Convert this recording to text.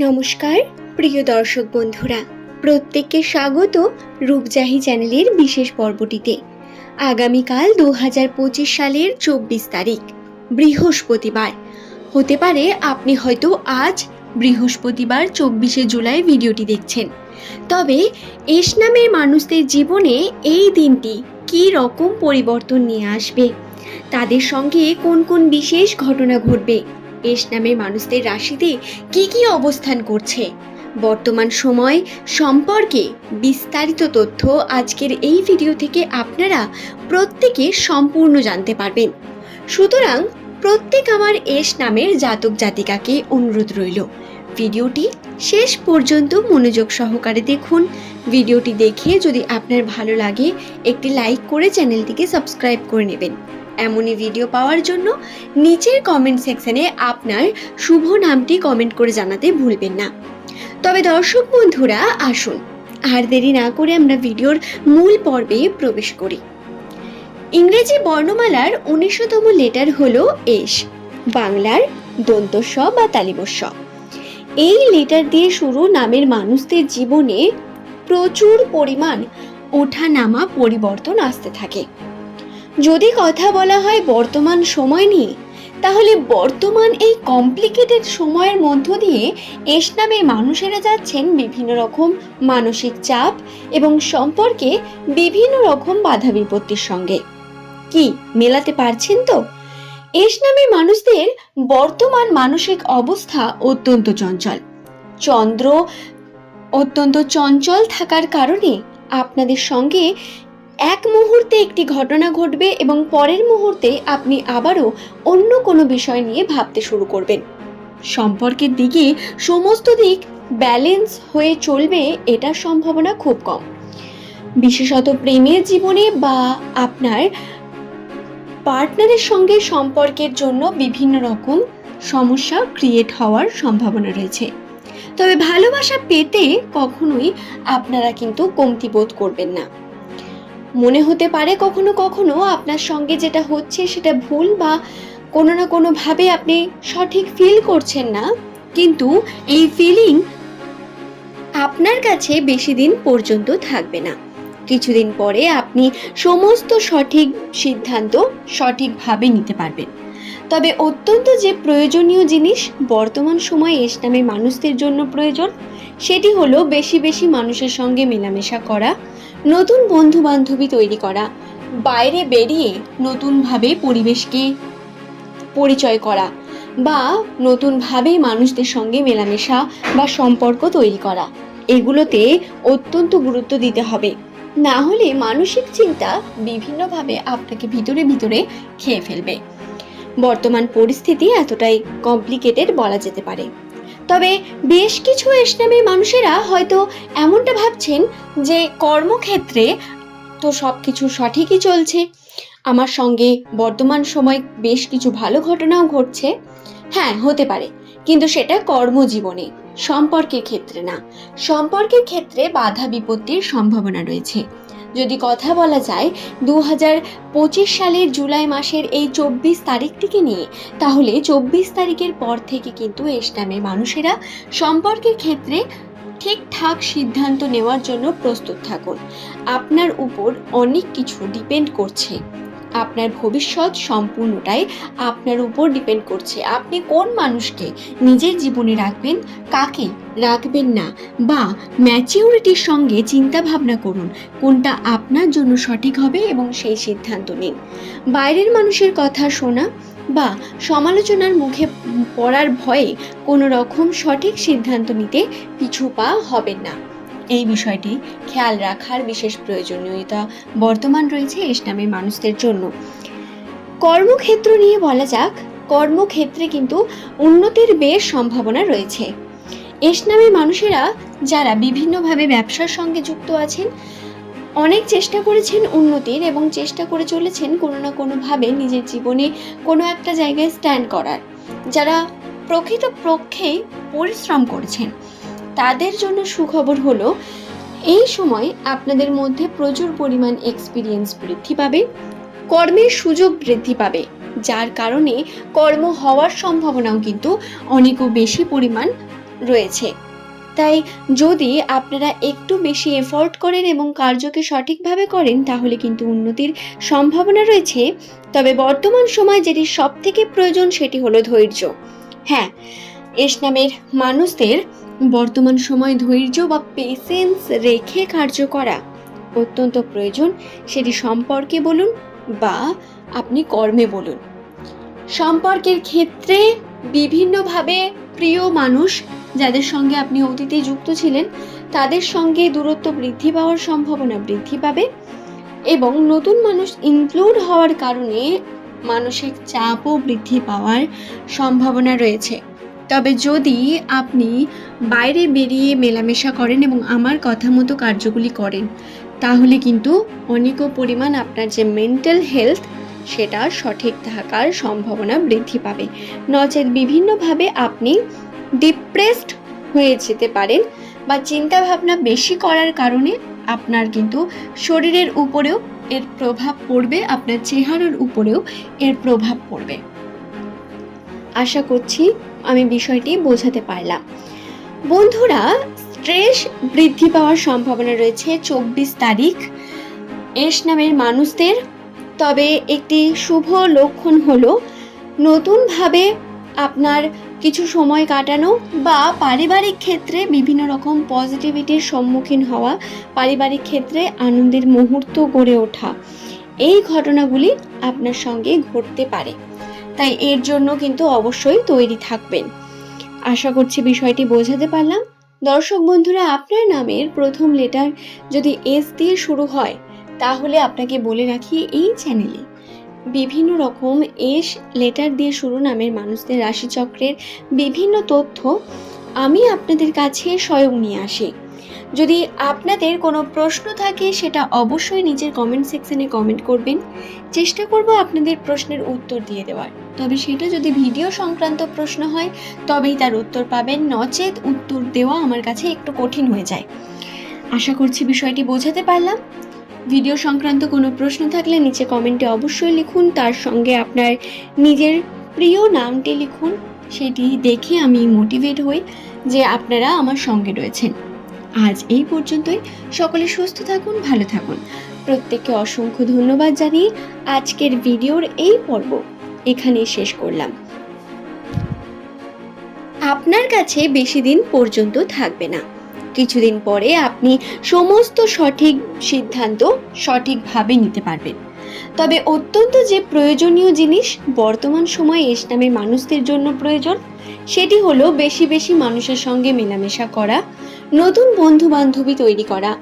নমস্কার, প্রিয় দর্শক বন্ধুরা। প্রত্যেককে স্বাগত রূপজাহি চ্যানেলের বিশেষ পর্বটিতে। আগামীকাল দু হাজার পঁচিশ সালের চব্বিশ তারিখ, বৃহস্পতিবার। হতে পারে আপনি হয়তো আজ বৃহস্পতিবার চব্বিশে জুলাই ভিডিওটি দেখছেন। তবে এস নামের মানুষদের জীবনে এই দিনটি কী রকম পরিবর্তন নিয়ে আসবে? তাদের সঙ্গে কোন কোন বিশেষ ঘটনা ঘটবে? এস নামের মানুষদের রাশিতে কি কি অবস্থান করছে? বর্তমান সময় সম্পর্কে বিস্তারিত তথ্য আজকের এই ভিডিও থেকে আপনারা প্রত্যেকে সম্পূর্ণ জানতে পারবেন। সুতরাং প্রত্যেক আমার এস নামের জাতক জাতিকাকে অনুরোধ রইল। ভিডিওটি শেষ পর্যন্ত মনোযোগ সহকারে দেখুন। ভিডিওটি দেখে যদি আপনার ভালো লাগে, একটি লাইক করে চ্যানেলটিকে সাবস্ক্রাইব করে নেবেন। এমনই ভিডিও পাওয়ার জন্য নিচের কমেন্ট সেকশনে আপনার শুভ নামটি কমেন্ট করে জানাতে ভুলবেন না। তবে দর্শক বন্ধুরা, আসুন। আর দেরি না করে আমরা ভিডিওর মূল পর্বে প্রবেশ করি। ইংরেজি বর্ণমালার উনিশতম লেটার হলো এস, বাংলার দন্তস্ব বা তালিবস্ব। এই লেটার দিয়ে শুরু নামের মানুষদের জীবনে প্রচুর পরিমাণ ওঠা নামা পরিবর্তন আসতে থাকে। যদি কথা বলা হয় বর্তমান সময় নিয়ে, তাহলে বর্তমান এই কমপ্লিকেটেড সময়ের মধ্য দিয়ে এস নামে মানুষেরা যাচ্ছেন বিভিন্ন রকম মানসিক চাপ এবং সম্পর্কে বিভিন্ন রকম বাধা বিপত্তির সঙ্গে। কি, মেলাতে পারছেন তো? এস নামে মানুষদের বর্তমান মানসিক অবস্থা অত্যন্ত চঞ্চল। চন্দ্র অত্যন্ত চঞ্চল থাকার কারণে আপনাদের সঙ্গে এক মুহূর্তে একটি ঘটনা ঘটবে এবং পরের মুহূর্তে আপনি আবারও অন্য কোনো বিষয় নিয়ে ভাবতে শুরু করবেন। সম্পর্কের দিকে সমস্ত দিক ব্যালেন্স হয়ে চলবে এটার সম্ভাবনা খুব কম। বিশেষত প্রেমের জীবনে বা আপনার পার্টনারের সঙ্গে সম্পর্কের জন্য বিভিন্ন রকম সমস্যা ক্রিয়েট হওয়ার সম্ভাবনা রয়েছে। তবে ভালোবাসা পেতে কখনোই আপনারা কিন্তু কমতি বোধ করবেন না। মনে হতে পারে কখনো কখনো আপনার সঙ্গে যেটা হচ্ছে সেটা ভুল বা কোনো না কোনোভাবে আপনি সঠিক ফিল করছেন না। কিন্তু এই ফিলিং আপনার কাছে বেশি দিন পর্যন্ত থাকবে না। কিছুদিন পরে আপনি সমস্ত সঠিক সিদ্ধান্ত সঠিকভাবে নিতে পারবেন। তবে অত্যন্ত যে প্রয়োজনীয় জিনিস বর্তমান সময়ে এস নামে মানুষদের জন্য প্রয়োজন, সেটি হলো বেশি বেশি মানুষের সঙ্গে মেলামেশা করা নতুন বন্ধু বান্ধবী তৈরি করা। বাইরে বেরিয়ে নতুনভাবে পরিবেশকে পরিচয় করা বা নতুনভাবে মানুষদের সঙ্গে মেলামেশা বা সম্পর্ক তৈরি করা। এগুলোতে অত্যন্ত গুরুত্ব দিতে হবে। না হলে মানসিক চিন্তা বিভিন্নভাবে আপনাকে ভিতরে ভিতরে খেয়ে ফেলবে। বর্তমান পরিস্থিতি এতটাই কমপ্লিকেটেড বলা যেতে পারে। তবে বেশ কিছু ইসলামী মানুষেরা হয়তো এমনটা ভাবছেন যে কর্মক্ষেত্রে তো সব কিছু সঠিকই চলছে। আমার সঙ্গে বর্তমান সময় বেশ কিছু ভালো ঘটনাও ঘটছে। হ্যাঁ হতে পারে। কিন্তু সেটা কর্মজীবনে, সম্পর্কের ক্ষেত্রে না। সম্পর্কের ক্ষেত্রে বাধা বিপত্তির সম্ভাবনা রয়েছে। যদি কথা বলা যায় দু হাজার পঁচিশ সালের জুলাই মাসের এই চব্বিশ তারিখটিকে নিয়ে, তাহলে চব্বিশ তারিখের পর থেকে কিন্তু এসলামের মানুষেরা সম্পর্কের ক্ষেত্রে ঠিকঠাক সিদ্ধান্ত নেওয়ার জন্য প্রস্তুত থাকুন। আপনার উপর অনেক কিছু ডিপেন্ড করছে। আপনার ভবিষ্যৎ সম্পূর্ণটাই আপনার উপর ডিপেন্ড করছে। আপনি কোন মানুষকে নিজের জীবনে রাখবেন, কাকে রাখবেন না, বা ম্যাচিউরিটির সঙ্গে চিন্তা ভাবনা করুন, কোনটা আপনার জন্য সঠিক হবে এবং সেই সিদ্ধান্ত নিন। বাইরের মানুষের কথা শোনা বা সমালোচনার মুখে পড়ার ভয়ে কোনো রকম সঠিক সিদ্ধান্ত নিতে পিছু পা হবেন না। এই বিষয়টি খেয়াল রাখার বিশেষ প্রয়োজনীয়তা বর্তমান রয়েছে ইসলামের মানুষদের জন্য। কর্মক্ষেত্র নিয়ে বলা যাক, কর্মক্ষেত্রে কিন্তু উন্নতির বেশ সম্ভাবনা রয়েছে। ইসলামের মানুষেরা যারা বিভিন্নভাবে ব্যবসার সঙ্গে যুক্ত আছেন, অনেক চেষ্টা করেছেন উন্নতির এবং চেষ্টা করে চলেছেন কোনো না কোনোভাবে নিজের জীবনে কোনো একটা জায়গায় স্ট্যান্ড করার। যারা প্রকৃত পক্ষেই পরিশ্রম করেছেন তাদের জন্য সুখবর হলো, এই সময় আপনাদের মধ্যে প্রচুর পরিমাণ এক্সপিরিয়েন্স বৃদ্ধি পাবে, কর্মের সুযোগ বৃদ্ধি পাবে, যার কারণে কর্ম হওয়ার সম্ভাবনাও কিন্তু অনেকও বেশি পরিমাণ রয়েছে। তাই যদি আপনারা একটু বেশি এফোর্ট করেন এবং কার্যকে সঠিকভাবে করেন, তাহলে কিন্তু উন্নতির সম্ভাবনা রয়েছে। তবে বর্তমান সময় যেটি সব থেকে প্রয়োজন সেটি হলো ধৈর্য। হ্যাঁ এস নামের মানুষদের বর্তমান সময় ধৈর্য বা পেশেন্স রেখে কার্য করা অত্যন্ত প্রয়োজন। সেটি সম্পর্কে বলুন বা আপনি কর্মে বলুন। সম্পর্কের ক্ষেত্রে বিভিন্নভাবে প্রিয় মানুষ যাদের সঙ্গে আপনি অতীতে যুক্ত ছিলেন, তাদের সঙ্গে দূরত্ব বৃদ্ধি পাওয়ার সম্ভাবনা বৃদ্ধি পাবে এবং নতুন মানুষ ইনক্লুড হওয়ার কারণে মানসিক চাপও বৃদ্ধি পাওয়ার সম্ভাবনা রয়েছে। তবে যদি আপনি বাইরে বেরিয়ে মেলামেশা করেন এবং আমার কথা মতো কার্যগুলি করেন, তাহলে কিন্তু অনেক পরিমাণ আপনার যে মেন্টাল হেলথ সেটা সঠিক থাকার সম্ভাবনা বৃদ্ধি পাবে। নচেত বিভিন্নভাবে আপনি ডিপ্রেসড হয়ে যেতে পারেন বা চিন্তা ভাবনা বেশি করার কারণে আপনার কিন্তু শরীরের উপরেও এর প্রভাব পড়বে, আপনার চেহারার উপরেও এর প্রভাব পড়বে। আশা করছি আমি বিষয়টি বোঝাতে পারলাম। বন্ধুরা, স্ট্রেস বৃদ্ধি পাওয়ার সম্ভাবনা রয়েছে চব্বিশ তারিখ। এস নামের মানুষদের। তবে একটি শুভ লক্ষণ হলো, নতুনভাবে আপনার কিছু সময় কাটানো বা পারিবারিক ক্ষেত্রে বিভিন্ন রকম পজিটিভিটির সম্মুখীন হওয়া, পারিবারিক ক্ষেত্রে আনন্দের মুহূর্ত গড়ে ওঠা, এই ঘটনাগুলি আপনার সঙ্গে ঘটতে পারে। তাই এর জন্য কিন্তু অবশ্যই তৈরি থাকবেন। আশা করছি বিষয়টি বোঝাতে পারলাম। দর্শক বন্ধুরা, আপনার নামের প্রথম লেটার যদি এস দিয়ে শুরু হয়, তাহলে আপনাকে বলে রাখি এই চ্যানেলে বিভিন্ন রকম এস লেটার দিয়ে শুরু নামের মানুষদের রাশিচক্রের বিভিন্ন তথ্য আমি আপনাদের কাছে স্বয়ং নিয়ে আসি। যদি আপনাদের কোনো প্রশ্ন থাকে, সেটা অবশ্যই নিজের কমেন্ট সেকশনে কমেন্ট করবেন। চেষ্টা করব আপনাদের প্রশ্নের উত্তর দিয়ে দেওয়ার। তবে সেটা যদি ভিডিও সংক্রান্ত প্রশ্ন হয়, তবেই তার উত্তর পাবেন। নচেত উত্তর দেওয়া আমার কাছে একটু কঠিন হয়ে যায়। আশা করছি বিষয়টি বোঝাতে পারলাম। ভিডিও সংক্রান্ত কোনো প্রশ্ন থাকলে নিচে কমেন্টে অবশ্যই লিখুন। তার সঙ্গে আপনার নিজের প্রিয় নামটি লিখুন। সেটি দেখে আমি মোটিভেট হই যে আপনারা আমার সঙ্গে রয়েছেন। আজ এই পর্যন্তই। সকলে সুস্থ থাকুন, ভালো থাকুন। প্রত্যেককে অসংখ্য ধন্যবাদ জানিয়ে আজকের ভিডিওর এই পর্ব এখানেই শেষ করলাম। আপনার কাছে বেশি দিন পর্যন্ত থাকবে না। কিছুদিন পরে আপনি সমস্ত সঠিক সিদ্ধান্ত সঠিকভাবে নিতে পারবেন। তবে অত্যন্ত যে প্রয়োজনীয় জিনিস বর্তমান সময়ে ইসলামের মানুষদের জন্য প্রয়োজন, সেটি হলো বেশি বেশি মানুষের সঙ্গে মেলামেশা করা নতুন বন্ধু বান্ধবী তৈরি করা